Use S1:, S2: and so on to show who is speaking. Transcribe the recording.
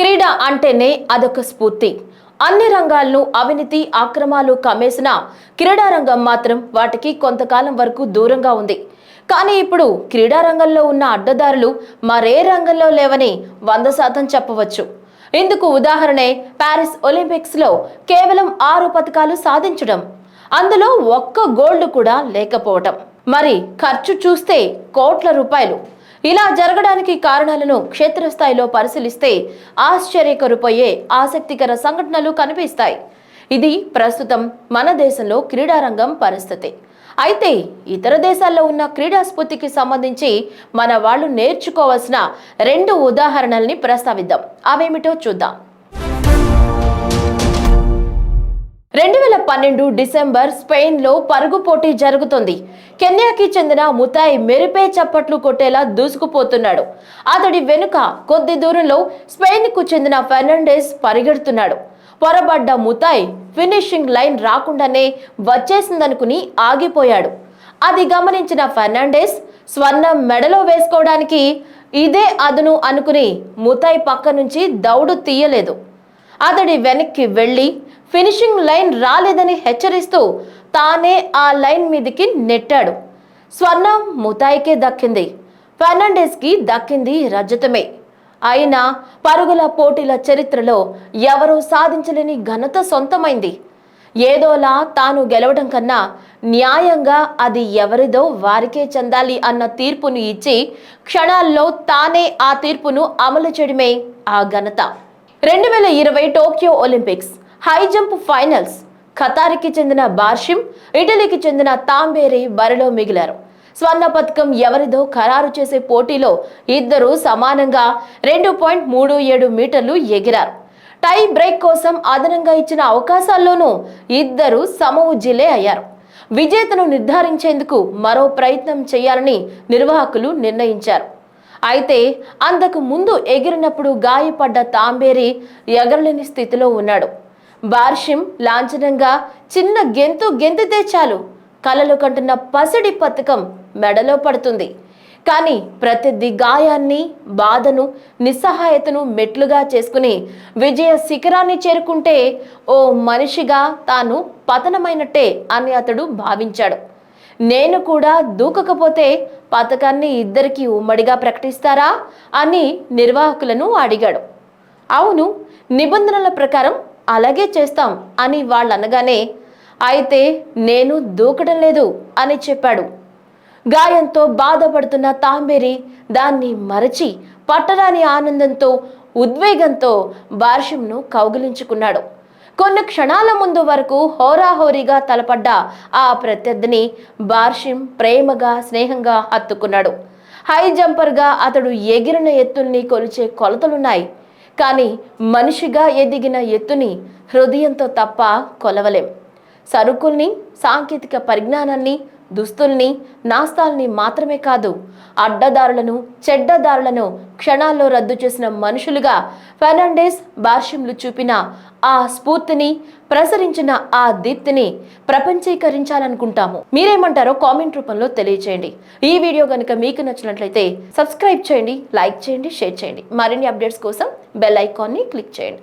S1: క్రీడ అంటేనే అదొక స్ఫూర్తి. అన్ని రంగాలను అవినీతి అక్రమాలు కమ్మేసిన క్రీడారంగం మాత్రం వాటికి కొంతకాలం వరకు దూరంగా ఉంది. కానీ ఇప్పుడు క్రీడా రంగంలో ఉన్న అడ్డదారులు మరే రంగంలో లేవని వంద శాతం చెప్పవచ్చు. ఇందుకు ఉదాహరణే ప్యారిస్ ఒలింపిక్స్లో కేవలం ఆరు పథకాలు సాధించడం. అందులో ఒక్క గోల్డ్ కూడా లేకపోవటం. మరి ఖర్చు చూస్తే కోట్ల రూపాయలు. ఇలా జరగడానికి కారణాలను క్షేత్రస్థాయిలో పరిశీలిస్తే ఆశ్చర్యకరుపోయే ఆసక్తికర సంఘటనలు కనిపిస్తాయి. ఇది ప్రస్తుతం మన దేశంలో క్రీడారంగం పరిస్థితి. అయితే ఇతర దేశాల్లో ఉన్న క్రీడా స్ఫూర్తికి సంబంధించి మన వాళ్ళు నేర్చుకోవాల్సిన రెండు ఉదాహరణల్ని ప్రస్తావిద్దాం. అవేమిటో చూద్దాం. రెండు వేల పన్నెండు డిసెంబర్ స్పెయిన్లో పరుగు పోటీ జరుగుతుంది. కెన్యాకి చెందిన ముతాయి మెరిపే చప్పట్లు కొట్టేలా దూసుకుపోతున్నాడు. అతడి వెనుక కొద్ది దూరంలో స్పెయిన్కు చెందిన ఫెర్నాండెస్ పరిగెడుతున్నాడు. పొరబడ్డ ముతాయి ఫినిషింగ్ లైన్ రాకుండానే వచ్చేసిందనుకుని ఆగిపోయాడు. అది గమనించిన ఫెర్నాండెస్ స్వర్ణం మెడలో వేసుకోవడానికి ఇదే అదును అనుకుని ముతాయి పక్క నుంచి దౌడు తీయలేదు. అతడి వెనక్కి వెళ్ళి ఫినిషింగ్ లైన్ రాలేదని హెచ్చరిస్తూ తానే ఆ లైన్ మీదకి నెట్టాడు. స్వర్ణం ముతాయికే దక్కింది. ఫెర్నాండెస్కి దక్కింది రజతమే. అయినా పరుగుల పోటీల చరిత్రలో ఎవరూ సాధించలేని ఘనత సొంతమైంది. ఏదోలా తాను గెలవడం కన్నా న్యాయంగా అది ఎవరిదో వారికే చెందాలి అన్న తీర్పును ఇచ్చి క్షణాల్లో తానే ఆ తీర్పును అమలు చేయడమే ఆ ఘనత. రెండు వేల ఇరవై Tokyo Olympics high jump finals. ఖతార్కి చెందిన బార్షిమ్ ఇటలీకి చెందిన తాంబేరి బరిలో మిగిలారు. స్వర్ణ పథకం ఎవరిదో ఖరారు చేసే పోటీలో ఇద్దరు సమానంగా రెండు పాయింట్ మూడు ఏడు మీటర్లు ఎగిరారు. టై బ్రేక్ కోసం అదనంగా ఇచ్చిన అవకాశాల్లోనూ ఇద్దరు సమవుజ్జిలే అయ్యారు. విజేతను నిర్ధారించేందుకు మరో ప్రయత్నం చేయాలని నిర్వాహకులు నిర్ణయించారు. అయితే అంతకు ముందు ఎగిరినప్పుడు గాయపడ్డ తాంబేరి ఎగరలేని స్థితిలో ఉన్నాడు. బార్షిం లాంఛనంగా చిన్న గెంతు గెంతితే చాలు కలలు కంటున్న పసిడి పథకం మెడలో పడుతుంది. కానీ ప్రతిది గాయాన్ని బాధను నిస్సహాయతను మెట్లుగా చేసుకుని విజయ శిఖరాన్ని చేరుకుంటే ఓ మనిషిగా తాను పతనమైనట్టే అని అతడు భావించాడు. నేను కూడా దూకకపోతే పథకాన్ని ఇద్దరికి ఉమ్మడిగా ప్రకటిస్తారా అని నిర్వాహకులను అడిగాడు. అవును నిబంధనల ప్రకారం అలాగే చేస్తాం అని వాళ్ళు అనగానే అయితే నేను దూకడం లేదు అని చెప్పాడు. గాయంతో బాధపడుతున్న తాంబేరి దాన్ని మరచి పట్టరాని ఆనందంతో ఉద్వేగంతో బార్షింను కౌగిలించుకున్నాడు. కొన్ని క్షణాల ముందు వరకు హోరాహోరీగా తలపడ్డ ఆ ప్రత్యర్థిని బార్షిం ప్రేమగా స్నేహంగా హత్తుకున్నాడు. హై జంపర్గా అతడు ఎగిరిన ఎత్తుల్ని కొలిచే కొలతలున్నాయి. కానీ మనిషిగా ఎదిగిన ఎత్తుని హృదయంతో తప్ప కొలవలేం. సరుకుల్ని సాంకేతిక పరిజ్ఞానాన్ని దుస్తుల్ని నాస్తాల్ని మాత్రమే కాదు అడ్డదారులను చెడ్డదారులను క్షణాల్లో రద్దు చేసిన మనుషులుగా ఫెర్నాండెస్ బార్షింలు చూపిన ఆ స్ఫూర్తిని ప్రసరించిన ఆ దీప్తిని ప్రపంచీకరించాలనుకుంటాము. మీరేమంటారో కామెంట్ రూపంలో తెలియచేయండి. ఈ వీడియో కనుక మీకు నచ్చినట్లయితే సబ్స్క్రైబ్ చేయండి లైక్ చేయండి షేర్ చేయండి. మరిన్ని అప్డేట్స్ కోసం బెల్ ఐకాన్ని క్లిక్ చేయండి.